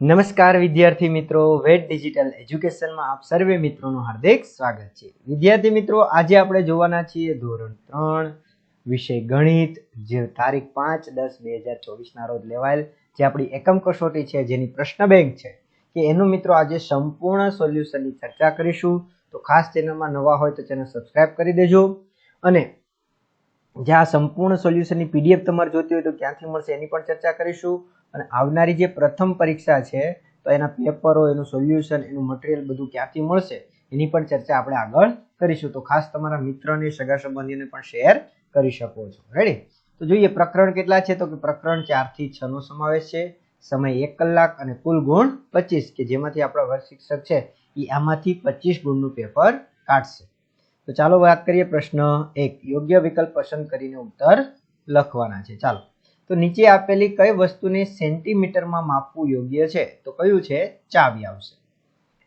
નમસ્કાર વિદ્યાર્થી મિત્રો વેટ ડિજિટલ એજ્યુકેશનમાં આપ સર્વે મિત્રોનું હાર્દિક સ્વાગત છે. વિદ્યાર્થી મિત્રો, આજે આપણે જોવાના છીએ ધોરણ ત્રણ, વિષય ગણિત, જે તારીખ પાંચ દસ બે હજાર ચોવીસના રોજ લેવાયેલ જે આપણી એકમ કસોટી છે, જેની પ્રશ્ન બેંક છે. કે એનું મિત્રો, આજે સંપૂર્ણ સોલ્યુશનની ચર્ચા કરીશું. તો ખાસ ચેનલમાં નવા હોય તો ચેનલ સબસ્ક્રાઇબ કરી દેજો. અને જે આ સંપૂર્ણ સોલ્યુશનની પીડીએફ તમારે જોતી હોય તો ક્યાંથી મળશે એની પણ ચર્ચા કરીશું. અને આવનારી જે પ્રથમ પરીક્ષા છે, તો એના પેપરો, એનું સોલ્યુશન, એનું મટીરિયલ બધું ક્યાંથી મળશે, એની પણ ચર્ચા આપણે આગળ કરીશું. તો ખાસ તમારા મિત્રને, સગા સંબંધીને પણ શેર કરી શકો છો. રેડી તો જોઈએ પ્રકરણ કેટલા છે? તો કે પ્રકરણ ચારથી છ નો સમાવેશ છે. સમય એક કલાક અને કુલ ગુણ પચીસ, કે જેમાંથી આપણા વર્ગ શિક્ષક છે, એ આમાંથી પચીસ ગુણનું પેપર કાઢશે. તો ચાલો વાત કરીએ પ્રશ્ન એક. યોગ્ય વિકલ્પ પસંદ કરીને ઉત્તર લખવાના છે. ચાલો. તો નીચે આપેલી કઈ વસ્તુને સેન્ટીમીટરમાં માપવું યોગ્ય છે? તો કયું છે? ચાવી આવશે.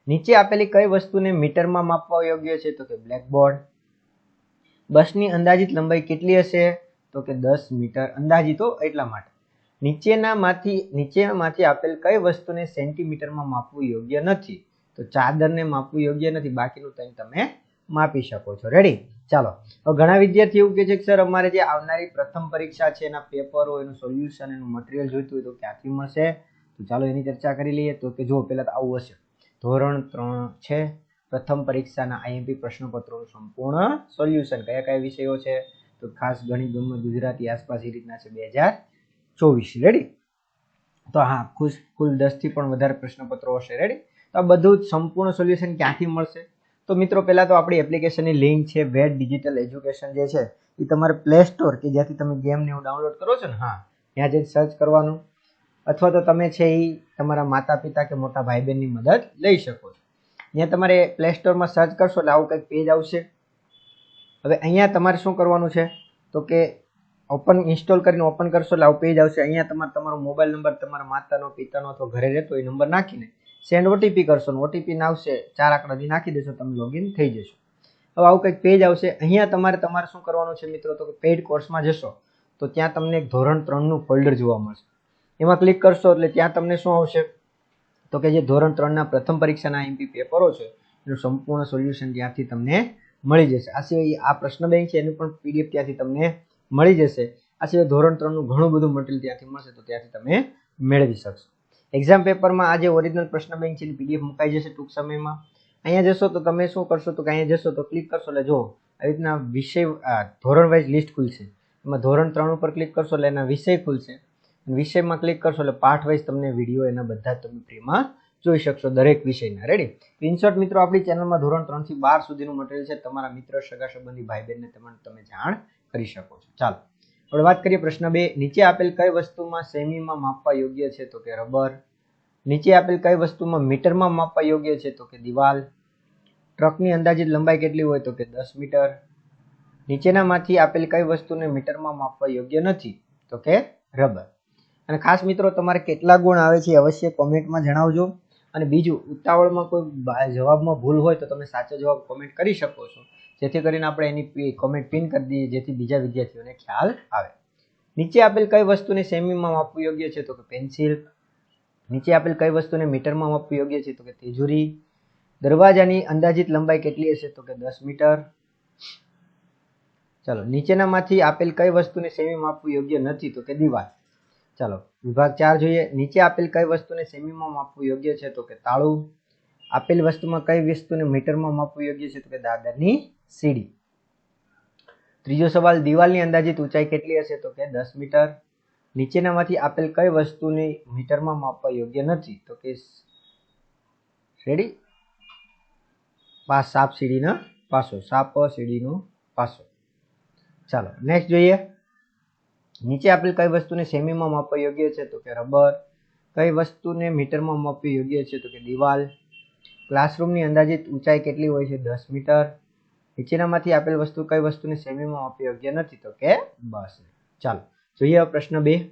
નીચે આપેલી કઈ વસ્તુને મીટરમાં માપવા યોગ્ય છે? તો કે બ્લેકબોર્ડ. બસની અંદાજિત લંબાઈ કેટલી હશે? તો કે દસ મીટર અંદાજિતો એટલા માટે. નીચેનામાંથી, નીચેમાંથી આપેલ કઈ વસ્તુને સેન્ટીમીટરમાં માપવું યોગ્ય નથી? તો ચાદરને માપવું યોગ્ય નથી. બાકીનું કંઈ તમે માપી શકો છો. રેડી ચાલો. હવે ઘણા વિદ્યાર્થી એવું કહે છે કે, સર, અમારે જે આવનારી પ્રથમ પરીક્ષા છે, એના પેપરો એનું સોલ્યુશન એનું મટીરિયલ જોઈતું હોય તો ક્યાંથી મળશે? તો ચાલો એની ચર્ચા કરી લઈએ. તો કે જો પહેલાં તો આવું હશે. ધોરણ ત્રણ છે. પ્રથમ પરીક્ષાના આઈએમપી પ્રશ્નપત્રોનું સંપૂર્ણ સોલ્યુશન કયા કયા વિષયો છે? તો ખાસ ગણિત, ગમત, ગુજરાતી આસપાસ એ રીતના છે બે હજાર ચોવીસ. રેડી તો હા, ખુશ, કુલ દસથી પણ વધારે પ્રશ્નપત્રો હશે. રેડી તો આ બધું જ સંપૂર્ણ સોલ્યુશન ક્યાંથી મળશે? તો મિત્રો, પહેલાં તો આપણી એપ્લિકેશનની લિંક છે વેટ ડિજિટલ એજ્યુકેશન જે છે, એ તમારે પ્લે સ્ટોર કે જ્યાંથી તમે ગેમને એવું ડાઉનલોડ કરો છો ને, હા, ત્યાં જઈને સર્ચ કરવાનું. અથવા તો તમે છે એ તમારા માતા પિતા કે મોટા ભાઈ બહેનની મદદ લઈ શકો છો. ત્યાં તમારે પ્લે સ્ટોરમાં સર્ચ કરશો એટલે આવું કંઈક પેજ આવશે. હવે અહીંયા તમારે શું કરવાનું છે? તો કે ઓપન ઇન્સ્ટોલ કરીને ઓપન કરશો એટલે આવું પેજ આવશે. અહીંયા તમારે તમારો મોબાઈલ નંબર તમારા માતાનો, પિતાનો અથવા ઘરે રહેતો એ નંબર નાખીને સેન્ડ ઓટીપી કરશો ને ઓટીપી આવશે, ચાર આંકડાથી નાખી દેશો, તમે લોગિન થઈ જશો. હવે આવું કંઈક પેજ આવશે, અહીંયા તમારે તમારે શું કરવાનું છે મિત્રો? તો કે પેઇડ કોર્સમાં જશો, તો ત્યાં તમને ધોરણ ત્રણનું ફોલ્ડર જોવા મળશે. એમાં ક્લિક કરશો એટલે ત્યાં તમને શું આવશે? તો કે જે ધોરણ ત્રણના પ્રથમ પરીક્ષાના એમપી પેપરો છે, એનું સંપૂર્ણ સોલ્યુશન ત્યાંથી તમને મળી જશે. આ સિવાય આ પ્રશ્ન બેંક છે, એનું પણ પીડીએફ ત્યાંથી તમને મળી જશે. આ સિવાય ધોરણ ત્રણનું ઘણું બધું મટીરિયલ ત્યાંથી મળશે, તો ત્યાંથી તમે મેળવી શકશો. એક્ઝામ પેપરમાં આ જે ઓરિજિનલ પ્રશ્ન બેંક છે પીડીએફ મુકાઈ જશે ટૂંક સમયમાં. અહીંયા જશો તો તમે શું કરશો તો અહીંયા જશો તો ક્લિક કરશો એટલે જો આવી રીતના વિષય ધોરણ વાઇઝ લિસ્ટ ખુલશે. એમાં ધોરણ ત્રણ ઉપર ક્લિક કરશો એટલે એના વિષય ખુલશે. વિષયમાં ક્લિક કરશો એટલે પાઠ વાઇઝ તમને વીડિયો એના બધા તમે ફ્રીમાં જોઈ શકશો, દરેક વિષયના. રેડી સ્ક્રીનશોટ મિત્રો, આપણી ચેનલમાં ધોરણ ત્રણથી બાર સુધીનું મટીરિયલ છે. તમારા મિત્ર, સગા સંબંધી ભાઈ બહેનને તમે જાણ કરી શકો છો. ચાલો. હવે વાત કરીએ પ્રશ્ન બે. નીચે આપેલ કઈ વસ્તુમાં સેમીમાં માપવા યોગ્ય છે? તો કે રબર. નીચે આપેલ કઈ વસ્તુમાં મીટરમાં માપવા યોગ્ય છે? તો કે દિવાલ. ટ્રકની અંદાજિત લંબાઈ કેટલી હોય? તો કે દસ મીટર. નીચેનામાંથી આપેલ કઈ વસ્તુને મીટરમાં માપવા યોગ્ય નથી? તો કે રબર. અને ખાસ મિત્રો, તમારે કેટલા ગુણ આવે છે અવશ્ય કોમેન્ટમાં જણાવજો. અને બીજું, ઉતાવળમાં કોઈ જવાબમાં ભૂલ હોય તો તમે સાચો જવાબ કોમેન્ટ કરી શકો છો. જેથી કરીને આપણે એની કોમેન્ટ પિન કરી દઈએ, જેથી બીજા વિદ્યાર્થીઓને ખ્યાલ આવે. નીચે આપેલ કઈ વસ્તુને સેમીમાં માપવું યોગ્ય છે તો કે પેન્સિલ નીચે આપેલ કઈ વસ્તુને મીટરમાં માપવું યોગ્ય છે તો કે તેજુરી. દરવાજાની અંદાજિત લંબાઈ કેટલી હશે તો કે દસ મીટર. ચાલો, નીચેનામાંથી આપેલ કઈ વસ્તુને સેમી માપવું યોગ્ય નથી તો કે દિવાલ. ચાલો, વિભાગ ચાર જોઈએ. નીચે આપેલ કઈ વસ્તુને સેમીમાં માપવું યોગ્ય છે તો કે તાળું. આપેલ વસ્તુમાં કઈ વસ્તુને મીટરમાં માપવું યોગ્ય છે તો કે દાદરની સીડી. ત્રીજો સવાલ, દિવાલની અંદાજિત ઊંચાઈ કેટલી હશે? તો કે દસ મીટર. નીચેનામાંથી આપેલ કઈ વસ્તુને મીટરમાં માપવા યોગ્ય નથી? તો કે રેડી? પાસ, સાપ સીડીના પાસો. સાપ સીડીનો પાસો. ચાલો, નેક્સ્ટ જોઈએ. નીચે આપેલ કઈ વસ્તુને સેમીમાં માપવા યોગ્ય છે? તો કે રબર. કઈ વસ્તુને મીટરમાં માપવી યોગ્ય છે? તો કે દિવાલ. ક્લાસરૂમની અંદાજિત ઊંચાઈ કેટલી હોય છે? દસ મીટર. નીચેનામાંથી આપેલ વસ્તુ કઈ વસ્તુને સેમીમાં માપવી યોગ્ય નથી તો કે બસ. ચાલો, જોઈએ પ્રશ્ન બે.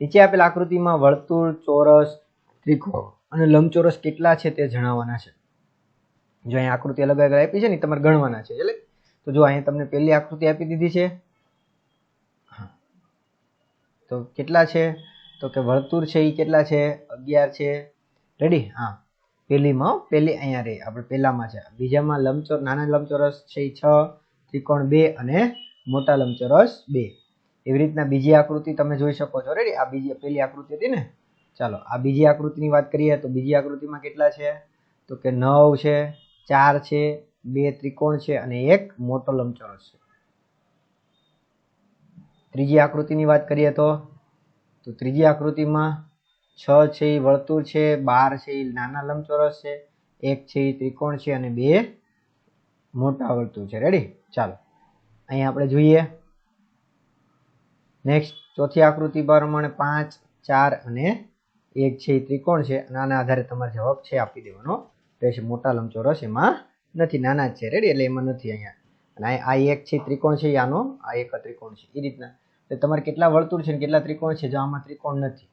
નીચે આપેલ આકૃતિમાં વર્તુળ, ચોરસ, ત્રિકોણ અને લંબચોરસ કેટલા છે તે જણાવવાના છે. જો અહીંયા આકૃતિ અલગ અલગ આપી છે ને, તમારે ગણવાના છે, એટલે તો જો અહીંયા તમને પહેલી આકૃતિ આપી દીધી છે તો કેટલા છે? તો કે વર્તુળ છે એ કેટલા છે? અગિયાર છે. રેડી હા. પેલીમાં પેલી અહીંયા રહી. આપણે પેલામાં છે. બીજામાં લંબચોર, નાના લંબચોરસ છે છ, ત્રિકોણ બે અને મોટા લંબચોરસ બે. એવી રીતના બીજી આકૃતિ તમે જોઈ શકો છો. રેડી આ બીજી, પેલી આકૃતિ હતી ને? ચાલો, આ બીજી આકૃતિની વાત કરીએ તો બીજી આકૃતિમાં કેટલા છે? તો કે નવ છે, ચાર છે, બે ત્રિકોણ છે અને એક મોટો લંબચોરસ છે. ત્રીજી આકૃતિની વાત કરીએ તો? તો ત્રીજી આકૃતિમાં છ છે એ વર્તુળ છે, બાર છે એ નાના લંબચોરસ છે, એક છે એ ત્રિકોણ છે અને બે મોટા વર્તુળ છે. રેડી ચાલો. અહીંયા આપણે જોઈએ. નેક્સ્ટ ચોથી આકૃતિ પ્રમાણે પાંચ, ચાર અને એક છે એ ત્રિકોણ છે. અને આના આધારે તમારે જવાબ છે, આપી દેવાનો. રહેશે મોટા લંબચોરસ, એમાં નથી. નાના જ છે. રેડી એટલે એમાં નથી અહીંયા. અને આ એક છે ત્રિકોણ છે આનો આ એક ત્રિકોણ છે એ રીતના. તમારે કેટલા વર્તુળ છે કેટલા ત્રિકોણ છે? જો આમાં ત્રિકોણ નથી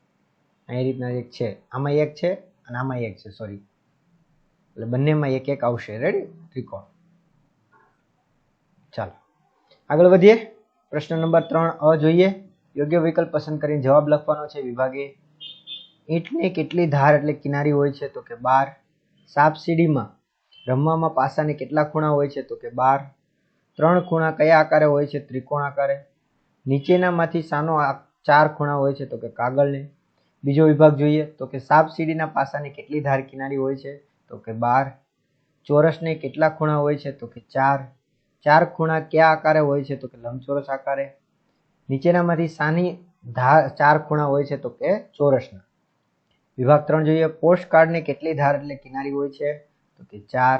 એ રીતના એક છે, આમાં એક છે અને આમાં એક છે સોરી એટલે બંનેમાં એક એક આવશે. રેડી ત્રિકોણ ચાલો. આગળ વધીએ. પ્રશ્ન નંબર ત્રણ, અ જોઈએ. યોગ્ય વિકલ્પ પસંદ કરીને જવાબ લખવાનો છે વિભાગે. ઈંટની કેટલી ધાર એટલે કિનારી હોય છે? તો કે બાર. સાપ સીડીમાં રમવામાં પાસાને કેટલા ખૂણા હોય છે? તો કે બાર. ત્રણ ખૂણા કયા આકારે હોય છે? ત્રિકોણ આકારે. નીચેનામાંથી સાનો ચાર ખૂણા હોય છે? તો કે કાગળને. બીજો વિભાગ જોઈએ તો કે સાપ સીડીના પાસાની કેટલી ધાર કિનારી હોય છે? તો કે બાર. ચોરસને કેટલા ખૂણા હોય છે? તો કે ચાર. ચાર ખૂણા કયા આકારે હોય છે? તો કે લંબચોરસ આકારે. નીચેનામાંથી સાની ધાર ચાર ખૂણા હોય છે? તો કે ચોરસના. વિભાગ ત્રણ જોઈએ. પોસ્ટ કાર્ડને કેટલી ધાર એટલે કિનારી હોય છે? તો કે ચાર.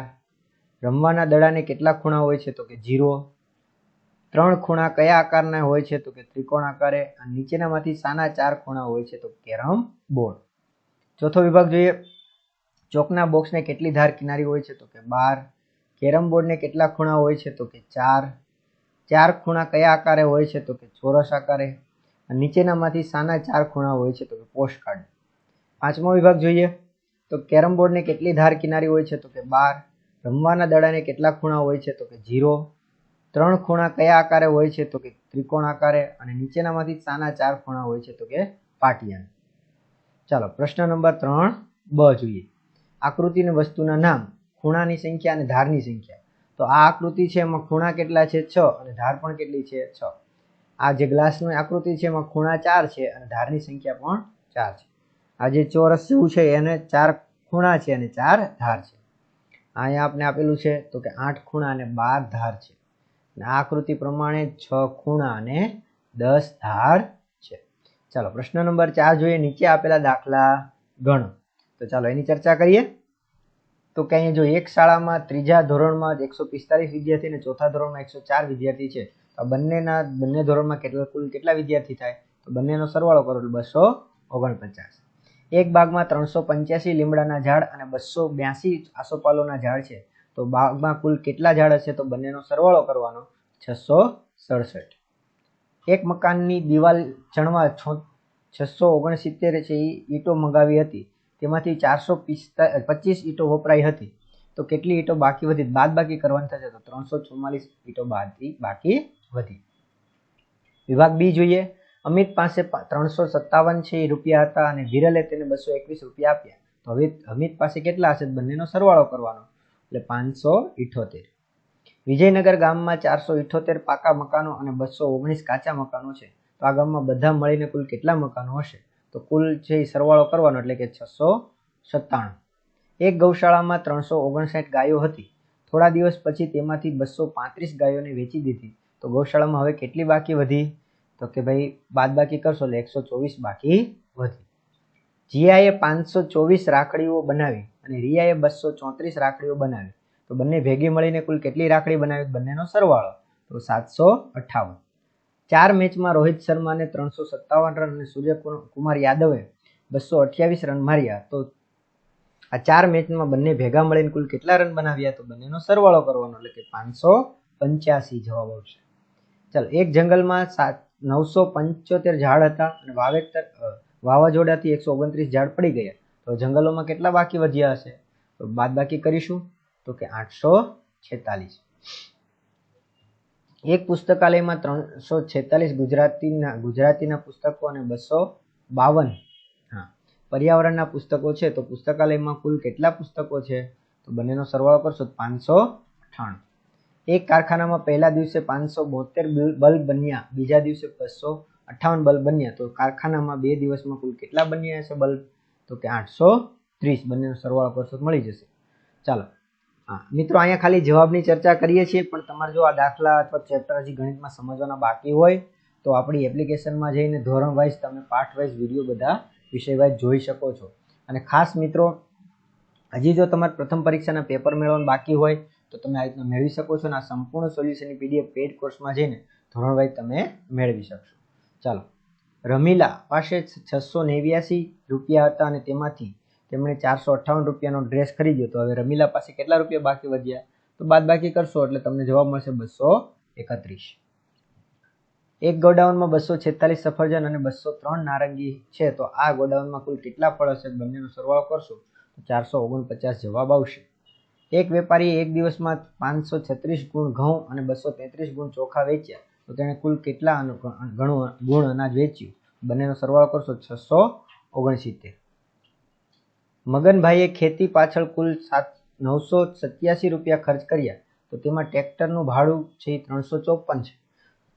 રમવાના દડાને કેટલા ખૂણા હોય છે? તો કે જીરો ત્રણ ખૂણા કયા આકારના હોય છે? તો કે ત્રિકોણ આકારે. અને નીચેનામાંથી સાના ચાર ખૂણા હોય છે. તો કેરમ બોર્ડ. ચોથો વિભાગ જોઈએ. ચોકના બોક્સને કેટલી ધાર કિનારી હોય છે? તો કે બાર. કેરમ બોર્ડને કેટલા ખૂણા હોય છે? તો કે ચાર. ચાર ખૂણા કયા આકારે હોય છે? તો કે ચોરસ આકારે. નીચેનામાંથી સાના ચાર ખૂણા હોય છે? તો કે પોસ્ટ કાર્ડ પાંચમો વિભાગ જોઈએ. તો કેરમ બોર્ડને કેટલી ધાર કિનારી હોય છે? તો કે બાર. રમવાના દડાને કેટલા ખૂણા હોય છે? તો કે જીરો ત્રણ ખૂણા કયા આકારે હોય છે તો કે ત્રિકોણ આકારે અને નીચેનામાંથી સાના ચાર ખૂણા હોય છે તો કે પાટિયા ચાલો, પ્રશ્ન નંબર ત્રણ, બ જોઈએ. આકૃતિ અને વસ્તુના નામ, ખૂણાની સંખ્યા અને ધારની સંખ્યા. તો આ આકૃતિ છે એમાં ખૂણા કેટલા છે? છ અને ધાર પણ કેટલી છે? છ. આ જે ગ્લાસની આકૃતિ છે એમાં ખૂણા ચાર છે અને ધારની સંખ્યા પણ ચાર છે. આ જે ચોરસ જેવું છે એને ચાર ખૂણા છે અને ચાર ધાર છે. અહીંયા આપણે આપેલું છે તો કે આઠ ખૂણા અને બાર ધાર છે. આકૃતિ પ્રમાણે છ ખૂણા અને દસ ધાર છે. ચાલો, પ્રશ્ન નંબર ચાર જોઈએ. નીચે આપેલા દાખલા ગણો. તો ચાલો, એની ચર્ચા કરીએ. તો કે અહીંયા જો એક શાળામાં ત્રીજા ધોરણમાં એકસો પિસ્તાલીસ વિદ્યાર્થી અને ચોથા ધોરણમાં એકસો ચાર વિદ્યાર્થી છે, તો બંનેના, બંને ધોરણમાં કેટલા, કુલ કેટલા વિદ્યાર્થી થાય? તો બંનેનો સરવાળો કરો, એટલે બસો ઓગણપચાસ. એક બાગમાં ત્રણસો પંચ્યાસી લીમડાના ઝાડ અને બસો બ્યાસી આસોપાલોના ઝાડ છે. તો બાગમાં કુલ કેટલા ઝાડ હશે તો બંનેનો સરવાળો કરવાનો છસો સડસઠ. એક મકાનની દિવાલ ચણવા છસો ઓગણસિત્તેર છે એ ઈંટો મંગાવી હતી. તેમાંથી ચારસો પિસ્તા પચીસ ઈંટો વપરાઈ હતી. તો કેટલી ઈંટો બાકી વધી? બાદ બાકી કરવાની થશે તો ત્રણસો ચુમ્માલીસ ઈંટો બાદથી બાકી વધી. વિભાગ બી જોઈએ. અમિત પાસે ત્રણસો સત્તાવન છે એ રૂપિયા હતા અને વિરલે તેને બસો એકવીસ રૂપિયા આપ્યા. તો હવે અમિત પાસે કેટલા હશે બંનેનો સરવાળો કરવાનો એટલે પાંચસો ઇઠોતેર. વિજયનગર ગામમાં ચારસો ઇઠોતેર પાકા મકાનો અને બસો ઓગણીસ કાચા મકાનો છે. તો આ ગામમાં બધા મળીને કુલ કેટલા મકાનો હશે? તો કુલ છે એ સરવાળો કરવાનો એટલે કે છસો સત્તાણું. એક ગૌશાળામાં ત્રણસો ઓગણસાઠ ગાયો હતી. થોડા દિવસ પછી તેમાંથી બસો પાંત્રીસ ગાયોને વેચી દીધી. તો ગૌશાળામાં હવે કેટલી બાકી વધી? તો કે ભાઈ બાદ બાકી કરશો એટલે એકસો ચોવીસ બાકી વધી. જીયાએ પાંચસો ચોવીસ રાખડીઓ બનાવી અને રિયાએ બસો ચોત્રીસ રાખડીઓ બનાવી. તો બંને ભેગી મળીને કુલ કેટલી રાખડી બનાવી? બંનેનો સરવાળો. તો સાતસો અઠ્ઠાવન. ચાર મેચમાં રોહિત શર્માને ત્રણસો સત્તાવન રન અને સૂર્યકુમાર યાદવે બસો અઠ્યાવીસ રન માર્યા. તો આ ચાર મેચમાં બંને ભેગા મળીને કુલ કેટલા રન બનાવ્યા? તો બંનેનો સરવાળો કરવાનો, એટલે કે પાંચસો પંચ્યાસી જવાબ આવશે. ચાલો, એક જંગલમાં સાત નવસો પંચોતેર ઝાડ હતા અને વાવેતર વાવાઝોડાથી એકસો ઓગણત્રીસ ઝાડ પડી ગયા. તો જંગલોમાં કેટલા બાકી વધ્યા હશે? તો બાદ બાકી કરીશું. તો કે આઠસો છેતાલીસ. એક પુસ્તકાલયમાં ત્રણસો છેતાલીસ ગુજરાતીના ગુજરાતીના પુસ્તકો અને બસો બાવન. હા. પર્યાવરણના પુસ્તકો છે, તો પુસ્તકાલયમાં કુલ કેટલા પુસ્તકો છે? તો બંનેનો સરવાળો કરશો તો પાંચસો અઠાણું. એક કારખાનામાં પહેલા દિવસે પાંચસો બોતેર બલ્બ બન્યા, બીજા દિવસે બસો અઠ્ઠાવન બલ્બ બન્યા તો કારખાનામાં બે દિવસમાં કુલ કેટલા બન્યા હશે બલ્બ? તો કે આઠસો ત્રીસ. બંનેનો સરવાળો કરશો મળી જશે. ચાલો. હા, મિત્રો, અહીંયા ખાલી જવાબની ચર્ચા કરીએ છીએ, પણ તમારે જો આ દાખલા અથવા ચેપ્ટર હજી ગણિતમાં સમજવાના બાકી હોય, તો આપણી એપ્લિકેશનમાં જઈને ધોરણ વાઇઝ તમે પાઠ વાઇઝ વીડિયો બધા વિષય વાઇઝ જોઈ શકો છો. અને ખાસ મિત્રો, હજી જો તમારે પ્રથમ પરીક્ષાના પેપર મેળવવાનું બાકી હોય, તો તમે આ રીતના મેળવી શકો છો અને આ સંપૂર્ણ સોલ્યુશનની પીડીએફ પેડ કોર્સમાં જઈને ધોરણ વાઇઝ તમે મેળવી શકશો. ચાલો. રમીલા પાસે છસો નેવ્યાસી રૂપિયા હતા અને તેમાંથી તેમણે ચારસો અઠ્ઠાવન રૂપિયાનો ડ્રેસ ખરીદ્યો. તો હવે રમીલા પાસે કેટલા રૂપિયા બાકી વધ્યા? તો બાદ બાકી કરશો એટલે તમને જવાબ મળશે બસો એકત્રીસ. એક ગોડાઉનમાં બસો છેતાલીસ સફરજન અને બસો ત્રણ નારંગી છે. તો આ ગોડાઉનમાં કુલ કેટલા ફળ હશે? બંનેનો સરવાળો કરશો તો ચારસો ઓગણપચાસ જવાબ આવશે. એક વેપારીએ એક દિવસમાં પાંચસો છત્રીસ ગુણ ઘઉં અને બસો તેત્રીસ ગુણ ચોખા વેચ્યા. તો તેણે કુલ કેટલા ગણું, ગુણ અનાજ વેચ્યું? બંનેનો સરવાળો કરશો છસો ઓગણસિત્તેર. મગનભાઈએ ખેતી પાછળ કુલ સાત, નવસો સત્યાસી રૂપિયા ખર્ચ કર્યા. તો તેમાં ટ્રેક્ટરનું ભાડું છે ત્રણસો ચોપન છે.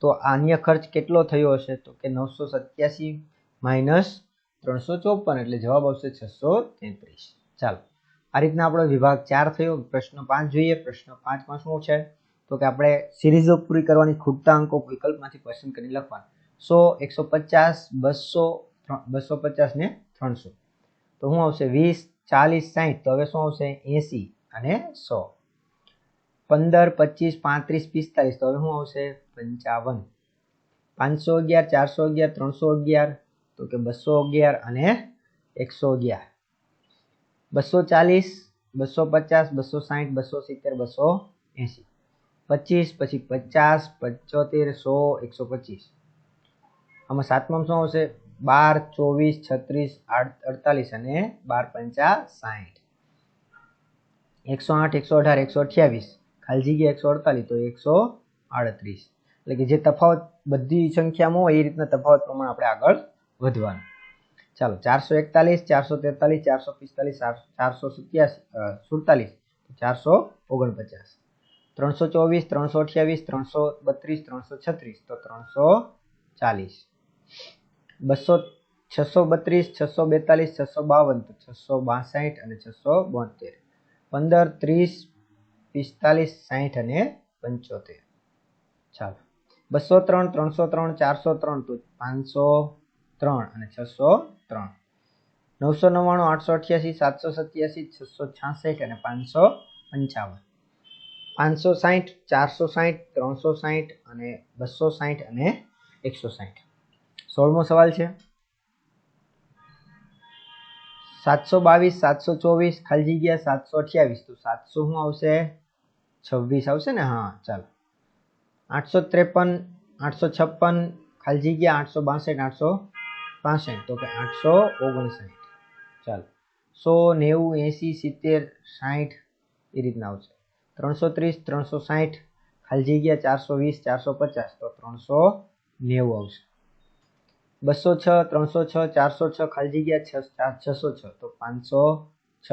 તો અન્ય ખર્ચ કેટલો થયો હશે? તો કે નવસો સત્યાસી માઇનસ ત્રણસો ચોપન એટલે જવાબ આવશે છસો તેત્રીસ. ચાલો, આ રીતના આપણો વિભાગ ચાર થયો. પ્રશ્ન પાંચ જોઈએ. પ્રશ્ન પાંચમાં શું છે? તો કે આપણે સિરીઝો પૂરી કરવાની ખૂટતા અંકો વિકલ્પમાંથી પસંદ કરી લખવાના. સો, એકસો પચાસ, બસો બસો પચાસ ને ત્રણસો. તો શું આવશે? વીસ, ચાલીસ સાહીઠ તો હવે શું આવશે? એસી અને સો. પંદર, પચીસ, પાંત્રીસ, પિસ્તાલીસ. તો હવે શું આવશે? પંચાવન. પાંચસો અગિયાર, ચારસો અગિયાર, ત્રણસો અગિયાર. તો કે બસો અગિયાર અને એકસો અગિયાર. બસો ચાલીસ, બસો પચાસ, બસો સાહીઠ બસો સિત્તેર, બસો એંસી. પચીસ, પછી પચાસ, પંચોતેર, સો, એકસો પચીસ. આમાં સાતમામાં શું આવશે. બાર, ચોવીસ, છત્રીસ અડતાલીસ અને બાર, પંચા, સાહીઠ. એકસો આઠ, એકસો અઢાર, એકસો અઠ્યાવીસ. ખાલી જગ્યા એકસો અડતાલીસ, તો એકસો આડત્રીસ. એટલે કે જે તફાવત બધી સંખ્યામાં હોય એ રીતના તફાવત પ્રમાણે આપણે આગળ વધવાનું. ચાલો, ચારસો એકતાલીસ, ચારસો તેતાલીસ, ચારસો પિસ્તાલીસ, ચારસો સત્યાસી સુડતાલીસ, ચારસો ઓગણપચાસ. ત્રણસો ચોવીસ, ત્રણસો અઠ્યાવીસ, ત્રણસો બત્રીસ, ત્રણસો છત્રીસ. તો ત્રણસો ચાલીસ. બસો છસો બત્રીસ, છસો બેતાલીસ, છસો બાવન. તો છસો બાસઠ અને છસો બોતેર. પંદર ત્રીસ, પિસ્તાલીસ, સાઠ અને પંચોતેર. ચાલો. બસો ત્રણ, ત્રણસો ત્રણ, ચારસો ત્રણ. તો પાંચસો ત્રણ અને છસો ત્રણ. નવસો નવ્વાણું, આઠસો અઠ્યાસી, સાતસો સત્યાસી, છસો છાસઠ અને પાંચસો પંચાવન. પાંચસો સાહીઠ ચારસો સાહીઠ ત્રણસો સાહીઠ અને બસો સાહીઠ અને એકસો સાહીઠ સોળમો સવાલ છે. સાતસો બાવીસ, સાતસો ચોવીસ, ખાલી જગ્યા સાતસો અઠ્યાવીસ. તો સાતસો શું આવશે? છવ્વીસ આવશે ને? હા, ચાલો. આઠસો ત્રેપન, આઠસો છપ્પન, ખાલી જગ્યા આઠસો બાસઠ, આઠસો પાસઠ. તો કે આઠસો ઓગણસાઠ. ચાલો. સો નેવું એંસી સિત્તેર સાઠ એ રીતના આવશે. ત્રણસો ત્રીસ, ત્રણસો સાઠ, ખાલી જગ્યા ચારસો વીસ, ચારસો પચાસ. તો ત્રણસો નેવું આવશે. બસો છ, ત્રણસો છ, ચારસો છ, ખાલી જગ્યા છસો છ. તો પાંચસો છ.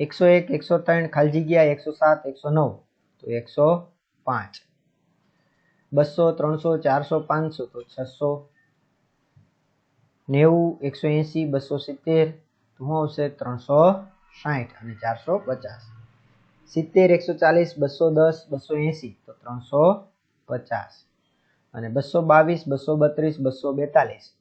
એકસો એક, એકસો ત્રણ, ખાલી જગ્યા એકસો સાત, એકસો નવ. તો એકસો પાંચ. બસો, ત્રણસો, ચારસો પાંચસો. તો છસો નેવું, એકસો એંસી, બસો સિત્તેર. તો શું આવશે? ત્રણસો સાઠ અને ચારસો પચાસ. સિત્તેર, એકસો ચાલીસ, બસો દસ, બસો એંસી, તો ત્રણસો પચાસ. અને બસો બાવીસ, બસો બત્રીસ, બસો બેતાલીસ,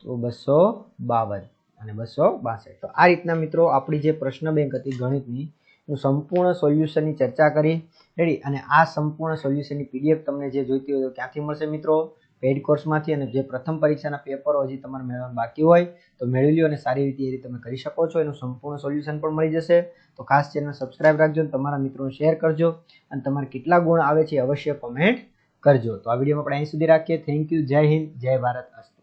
તો બસો બાવન અને બસો બાસઠ. તો આ રીતના મિત્રો આપણી જે પ્રશ્ન બેંક હતી ગણિતની, એનું સંપૂર્ણ સોલ્યુશનની ચર્ચા કરી. રેડી? અને આ સંપૂર્ણ સોલ્યુશનની પીડીએફ તમને જે જોઈતી હોય તો ક્યાંથી મળશે મિત્રો. પેઇડ કોર્સમાંથી અને જે પ્રથમ પરીક્ષાના પેપરો હજી તમારે મેળવવાનું બાકી હોય, તો મેળવી લો અને સારી રીતે એ રીતે તમે કરી શકો છો. એનું સંપૂર્ણ સોલ્યુશન પણ મળી જશે. તો ખાસ ચેનલ સબસ્ક્રાઇબ રાખજો અને તમારા મિત્રોને શેર કરજો અને તમારે કેટલા ગુણ આવે છે અવશ્ય કોમેન્ટ કરજો. તો આ વિડીયોમાં આપણે અહીં સુધી રાખીએ. થેન્ક યુ જય હિન્દ. જય ભારત. અસ્તુ.